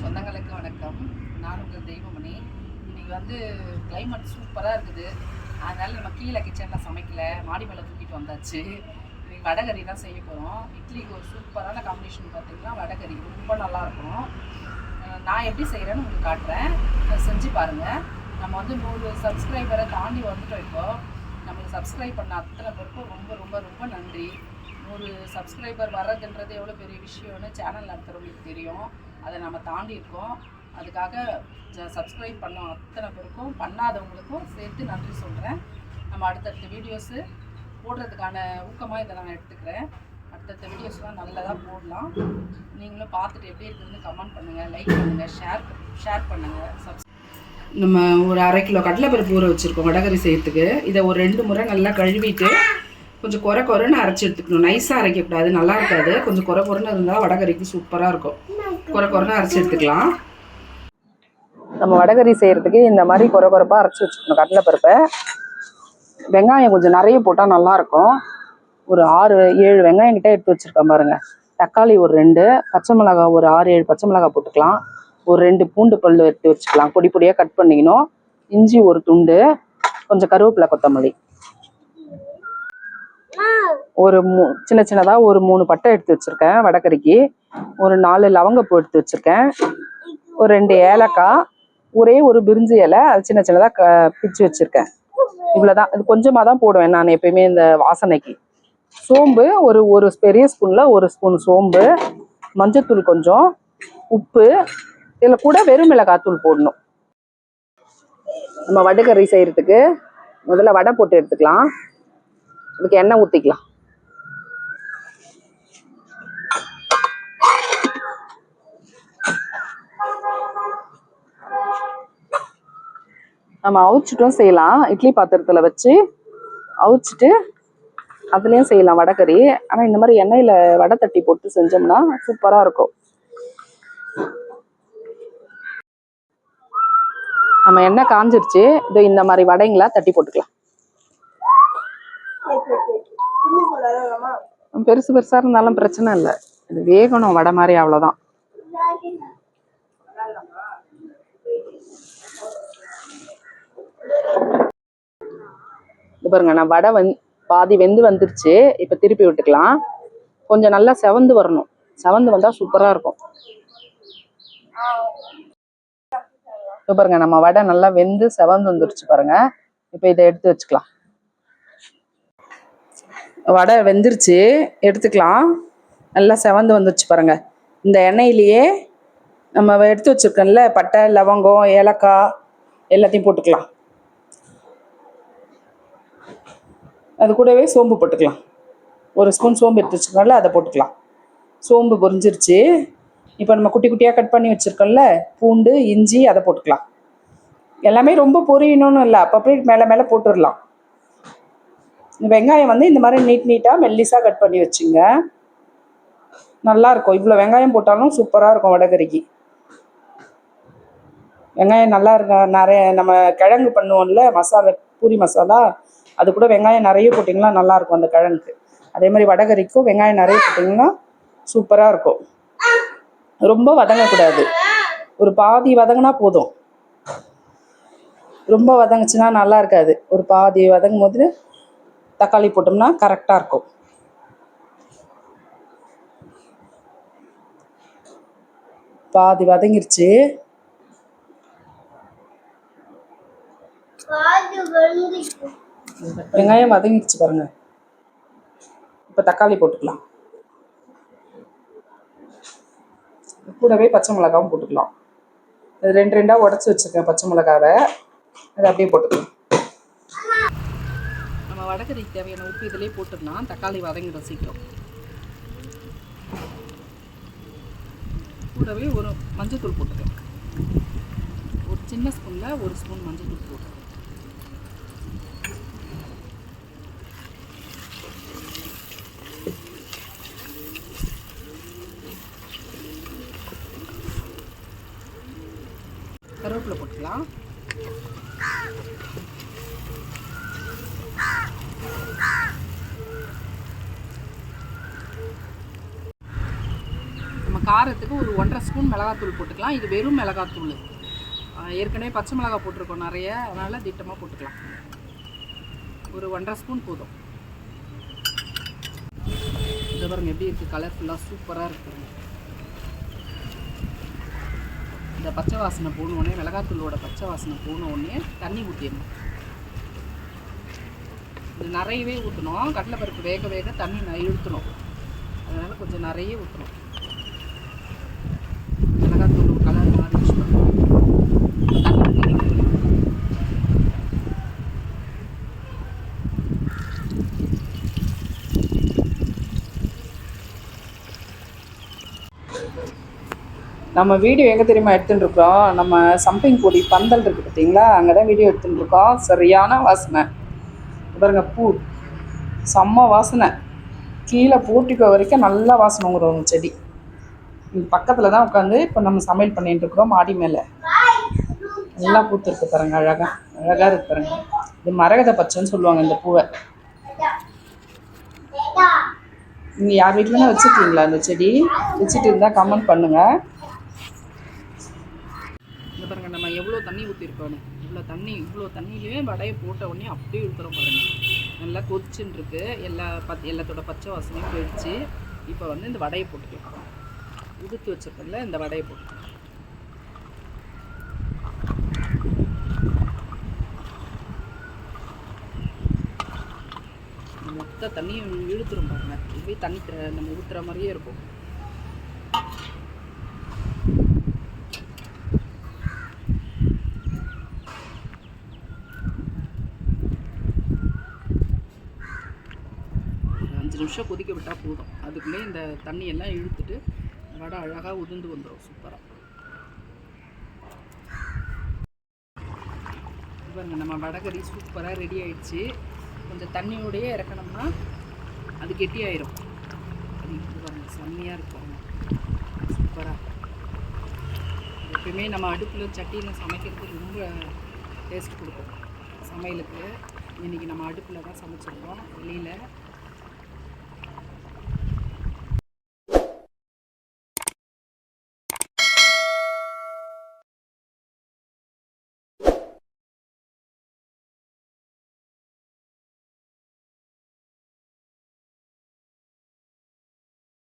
சொந்தங்களுக்கு வணக்கம். நான் உங்கள் தெய்வமணி. இன்னைக்கு வந்து கிளைமேட் சூப்பராக இருக்குது. அதனால் நம்ம கீழே கிச்சனில் சமைக்கல மாடி மேலே தூக்கிட்டு வந்தாச்சு. இன்னைக்கு வடகறி தான் செய்ய போகிறோம் இட்லிக்கு ஒரு சூப்பரான காம்பினேஷன் பார்த்தீங்கன்னா வடகறி. ரொம்ப நல்லா இருக்கும். நான் எப்படி செய்கிறேன்னு உங்களுக்கு காட்டுறேன். அதை செஞ்சு பாருங்கள் நம்ம வந்து நூறு சப்ஸ்கிரைபரை தாண்டி வந்துட்டோம் இப்போ. நம்மளுக்கு சப்ஸ்கிரைப் பண்ண அத்தனை பேருக்கும் ரொம்ப ரொம்ப ரொம்ப நன்றி. நூறு சப்ஸ்கிரைபர் வர்றதுன்றது எவ்வளோ பெரிய விஷயம்னு சேனல் நடத்துகிறவங்களுக்கு தெரியும். அதை நம்ம தாண்டி இருக்கோம். அதுக்காக சப்ஸ்கிரைப் பண்ண அத்தனை பேருக்கும் பண்ணாதவங்களுக்கும் சேர்த்து நன்றி சொல்கிறேன் நம்ம அடுத்தடுத்த வீடியோஸு போடுறதுக்கான ஊக்கமாக இதை நான் எடுத்துக்கிறேன். அடுத்தடுத்த வீடியோஸ்லாம் நல்லதாக போடலாம். நீங்களும் பார்த்துட்டு எப்படி இருக்குதுன்னு கமெண்ட் பண்ணுங்கள் லைக் பண்ணுங்கள் ஷேர் ஷேர் பண்ணுங்கள் சப்ஸ் நம்ம ஒரு அரை கிலோ கடலைப்பருப்பு ஊற வச்சுருக்கோம் வடகரி செய்யறதுக்கு. இதை ஒரு ரெண்டு முறை நல்லா கழுவிட்டு கொஞ்சம் குறை குறைன்னு அரைச்சி எடுத்துக்கணும். நைஸாக அரைக்கக்கூடாது நல்லா இருக்காது. கொஞ்சம் குறை குறைன்னு இருந்தால் வடகரிக்கு சூப்பராக இருக்கும். குறை குறைன்னு அரைச்சி எடுத்துக்கலாம். நம்ம வடகறி செய்கிறதுக்கு இந்த மாதிரி குறை குறைப்பாக அரைச்சி வச்சுக்கணும். கடலைப்பருப்பை. வெங்காயம் கொஞ்சம் நிறைய போட்டால் நல்லாயிருக்கும். ஒரு ஆறு ஏழு வெங்காயம் கிட்டே எடுத்து வச்சுருக்கேன் பாருங்கள் தக்காளி ஒரு ரெண்டு பச்சை மிளகாய் ஒரு ஆறு ஏழு பச்சை மிளகாய் போட்டுக்கலாம். ஒரு ரெண்டு பூண்டு பல் எடுத்து வச்சுக்கலாம். பொடி பொடியாக கட் பண்ணிக்கணும். இஞ்சி ஒரு துண்டு கொஞ்சம் கருவேப்பிலை கொத்தமல்லி. ஒரு மூ சின்ன சின்னதாக ஒரு மூணு பட்டை எடுத்து வச்சுருக்கேன் வடக்கறிக்கு. ஒரு நாலு லவங்கப்பூ எடுத்து வச்சுருக்கேன். ஒரு ரெண்டு ஏலக்காய் ஒரே ஒரு பிரிஞ்சி இலை அது சின்ன சின்னதாக க பிச்சு வச்சுருக்கேன். இவ்வளோதான் இது கொஞ்சமாக தான் போடுவேன் நான் எப்பயுமே இந்த வாசனைக்கு. சோம்பு ஒரு ஒரு பெரிய ஸ்பூனில் ஒரு ஸ்பூன் சோம்பு மஞ்சத்தூள் கொஞ்சம் உப்பு இதில் கூட வெறும் மிளகாத்தூள் போடணும். நம்ம வடகறி செய்கிறதுக்கு முதல்ல வடை போட்டு எடுத்துக்கலாம். அதுக்கு எண்ணெய் ஊற்றிக்கலாம் நம்ம அவிச்சிட்டும் செய்யலாம். இட்லி பாத்திரத்தில் வச்சு அவிச்சிட்டு அதுலேயும் செய்யலாம் வடைக்கறி ஆனால் இந்த மாதிரி எண்ணெயில் வடை தட்டி போட்டு செஞ்சோம்னா சூப்பராக இருக்கும். நம்ம எண்ணெய் காஞ்சிருச்சு. இது இந்த மாதிரி வடைங்களா தட்டி போட்டுக்கலாம். பெருசு பெருசா இருந்தாலும் பிரச்சனை இல்லை. இது வேகணும் வடை மாதிரி அவ்வளோதான் இது பாருங்க நான் வடை வந் பாதி வெந்து வந்துருச்சு. இப்போ திருப்பி விட்டுக்கலாம். கொஞ்சம் நல்லா செவந்து வரணும். செவந்து வந்தால் சூப்பராக இருக்கும். இப்போ பாருங்க நம்ம வடை நல்லா வெந்து செவந்து வந்துருச்சு பாருங்க. இப்போ இதை எடுத்து வச்சுக்கலாம். வடை வெந்துருச்சு. எடுத்துக்கலாம். நல்லா செவந்து வந்துருச்சு பாருங்க. இந்த எண்ணெயிலேயே நம்ம எடுத்து வச்சுருக்கோம்ல பட்டை லவங்கம் ஏலக்காய் எல்லாத்தையும் போட்டுக்கலாம். அது கூடவே சோம்பு போட்டுக்கலாம். ஒரு ஸ்பூன் சோம்பு எடுத்து வச்சுருக்கோம்ல அதை போட்டுக்கலாம். சோம்பு பொரிஞ்சிருச்சு. இப்போ நம்ம குட்டி குட்டியாக கட் பண்ணி வச்சுருக்கோம்ல பூண்டு இஞ்சி அதை போட்டுக்கலாம். எல்லாமே ரொம்ப பொரியணும்னு இல்லை. அப்பப்போ மேலே மேலே போட்டுடலாம் வெங்காயம் வந்து இந்த மாதிரி நீட் நீட்டாக மெல்லிஸாக கட் பண்ணி வச்சுங்க. நல்லாயிருக்கும் இவ்வளோ வெங்காயம் போட்டாலும் சூப்பராக இருக்கும் வடகறிக்கு. வெங்காயம் நல்லா இருக்க நிறைய நம்ம கிழங்கு பண்ணுவோம்ல மசாலா பூரி மசாலா அது கூட வெங்காயம் நிறைய போட்டிங்கன்னா நல்லாயிருக்கும் அந்த கிழங்குக்கு. அதே மாதிரி வடகறிக்கும் வெங்காயம் நிறைய போட்டிங்கன்னா சூப்பராக இருக்கும். ரொம்ப வதங்கக்கூடாது. ஒரு பாதி வதங்கினா போதும். ரொம்ப வதங்குச்சுன்னா நல்லா இருக்காது. ஒரு பாதி வதங்கும் போது தக்காளி போட்டோம்னா கரெக்டாக இருக்கும். பாதி வதங்கிருச்சு. வெங்காயம் வதங்கிருச்சு பாருங்க. இப்போ தக்காளி போட்டுக்கலாம். கூடவே பச்சை மிளகாவும் போட்டுக்கலாம். ரெண்டு ரெண்டாக உடச்சி வச்சுருக்கேன் பச்சை மிளகாவை. அதை அப்படியே போட்டுக்கலாம். வடகறிக்கு தேவையான உப்பு இதிலே போட்டுடலாம். தக்காளி வதங்கிடும் சீக்கிரம். கூடவே ஒரு மஞ்சள்தூள் போட்டுக்கேன் ஒரு சின்ன ஸ்பூனில் ஒரு ஸ்பூன் மஞ்சள்தூள் போட்டு கருவேப்பிலை போட்டுக்கலாம். நம்ம காரத்துக்கு ஒரு ஒன்றரை ஸ்பூன் மிளகாத்தூள் போட்டுக்கலாம். இது வெறும் மிளகாத்தூள். ஏற்கனவே பச்சை மிளகாய் போட்டிருக்கோம் நிறைய. அதனால் திட்டமாக போட்டுக்கலாம். ஒரு ஒன்றரை ஸ்பூன் போதும். இது பாருங்க எப்படி இருக்குது கலர்ஃபுல்லாக சூப்பராக இருக்குது இந்த பச்சை வாசனை போன உடனே மிளகாத்தூளோட பச்சை வாசனை போன உடனே தண்ணி ஊற்றிடணும் இது நிறையவே ஊற்றணும் கடலைப்பருப்பு வேக வேக தண்ணி ந- இழுத்தணும். அதனால் கொஞ்சம் நிறைய ஊற்றணும் மிளகாத்தூள் கலர் மாறிடுச்சு தண்ணி ஊற்றிக்கணும் நம்ம வீடியோ எங்கே தெரியுமா எடுத்துட்டுருக்கோம்? நம்ம சம்பிங் கொடி பந்தல் இருக்குது பார்த்தீங்களா? அங்கே தான் வீடியோ எடுத்துட்டுருக்கோம். சரியான வாசனை. பாருங்க பூ. செம்ம வாசனை. கீழே போட்டிக்கோ வரைக்கும் நல்லா வாசனை ஒரு செடி. பக்கத்தில் தான் உட்காந்து இப்போ நம்ம சமையல் பண்ணிட்டு இருக்கிறோம் மாடி மேலே. நல்லா பூத்துருக்கு பாருங்க அழகாக அழகாக இருக்கு பாருங்க. இது மரகத பச்சைன்னு சொல்லுவாங்க இந்த பூவை. நீங்கள் யார் வீட்டிலனா வச்சுருக்கீங்களா அந்த செடி? வச்சுட்டு இருந்தால் கமெண்ட் பண்ணுங்கள் இந்த பாருங்க நம்ம எவ்வளோ தண்ணி ஊற்றிருக்கோம் இவ்வளோ தண்ணி இவ்வளோ தண்ணியிலையுமே வடையை போட்ட உடனே அப்படியே ஊற்றுறோம் பாருங்க. நல்லா கொதிச்சுன்னு இருக்கு எல்லா பத் எல்லாத்தோட பச்சை வாசனையும் போயிடுச்சு. இப்போ வந்து இந்த வடையை போட்டுக்கலாம். உதுத்து வச்சுருக்கல இந்த வடையை போட்டுக்கலாம். சுத்த தண்ணியும் இழுத்துரும் பாருங்க. இப்படியே தண்ணி நம்ம ஊற்றுற மாதிரியே இருக்கும். அஞ்சு நிமிஷம் கொதிக்க விட்டால் போதும். அதுக்குள்ளே இந்த தண்ணியெல்லாம் இழுத்துட்டு வடை அழகாக உதிர்ந்து வந்துடும் சூப்பராக பாருங்க நம்ம வடகறி சூப்பராக ரெடி ஆயிடுச்சு. கொஞ்சம் தண்ணியோடையே இறக்கணும்னா அது கெட்டியாயிரும். அது செம்மையாக இருக்கும். சூப்பராக எப்பயுமே நம்ம அடுப்பில் சட்டியில் சமைக்கிறது ரொம்ப டேஸ்ட் கொடுக்கும். சமையலுக்கு. இன்றைக்கி நம்ம அடுப்பில் தான் சமைச்சிருக்கோம். வெளியில்